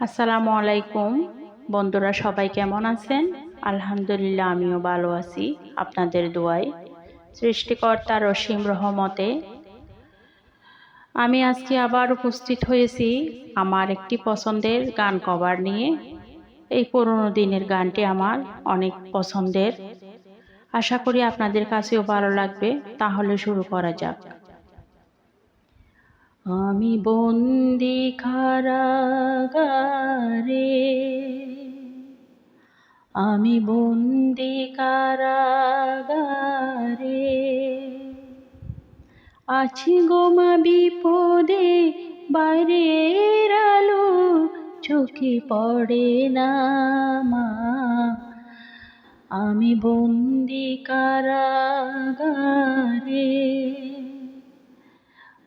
আসসালামু আলাইকুম। বন্ধুরা, সবাই কেমন আছেন? আলহামদুলিল্লাহ, আমিও ভালো আছি। আপনাদের দোয়ায়। সৃষ্টিকর্তার অসীম রহমতে আমি আজকে আবার উপস্থিত হয়েছি আমার একটি পছন্দের গান কভার নিয়ে। এই পুরনো দিনের গানটি আমার অনেক পছন্দের। আশা করি আপনাদের কাছেও ভালো লাগবে। তাহলে শুরু করা যাক। আমি বন্দি কারাগারে, আমি বন্দি কারাগারে আছি গোমা বিপদে, বাইরের আলো চোখে পড়ে না মা। আমি বন্দি কারাগারে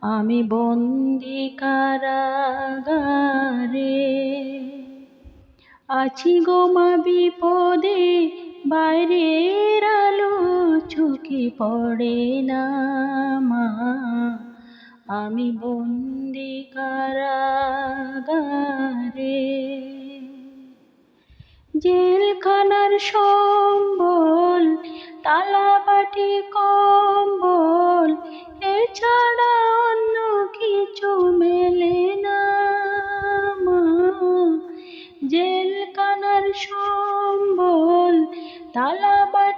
আমি বন্দি কারাগারে আছি গো মা বিপদে, বাইরের আলো চোখে পড়ে না মা। আমি বন্দি কারাগারে জেলখানার সম্বল, তালাবাটি কম্বল, এছাড়া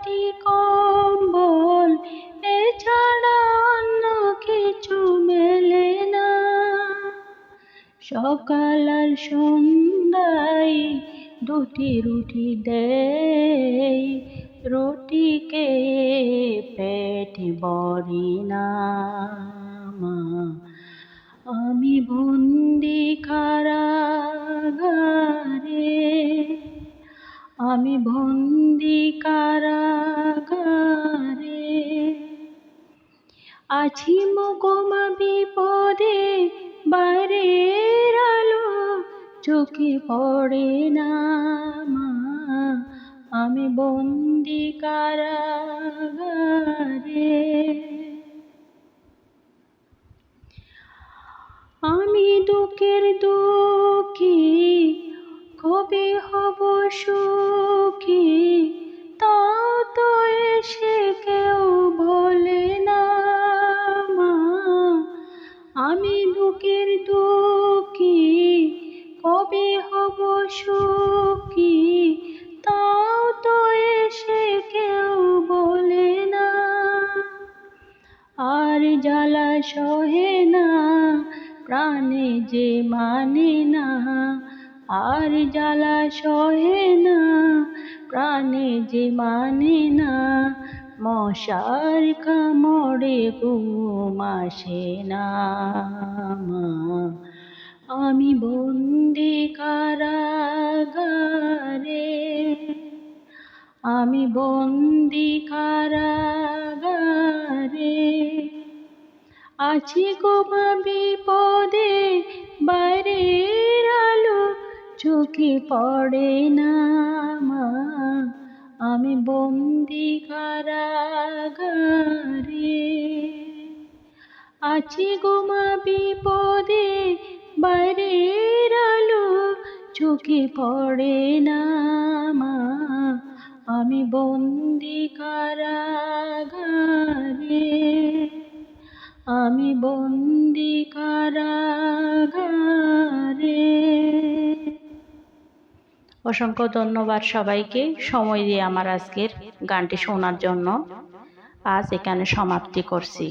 তালাবাটি কম্বল, এছাড়া অন্য কিছু মেলে না। সকাল আর সন্ধ্যায় দুটি রুটি দেয় রুটিকে পেট বরি না। আমি বন্দি কারাগারে আমি বন্দি কারাগারে। আছি মগমা বিপদে, বাইরের আলো চোখে পড়ে না মা। আমি বন্দি কারাগারে। আমি দুঃখের দুঃখী কবে হব সুখী? তাও তো এসে কেউ বলে না, মা। আমি দুঃখের দুঃখী, কবে হব সুখী? তাও তো এসে কেউ বলে না। আর জ্বালা সহে না, প্রাণে যে মানে না। আর জ্বালা সহে না, প্রাণে যে মানে না, মশার কামড়ে ঘুম আসে না মা। আমি বন্দি কারাগারে, আমি বন্দি কারাগারে, আছি গোমা বিপদে চোখে পড়ে না মা? আমি বন্দি কারাগারে আছি গোমা বিপদে, বাইরের আলো চোখে পড়ে না মা? আমি বন্দি কারাগারে আমি বন্দি কারাগারে অসংখ্য ধন্যবাদ সবাইকে। সময় দিয়ে আমার আজকের গানটি শোনার জন্য। আজ এখানে সমাপ্তি করছি।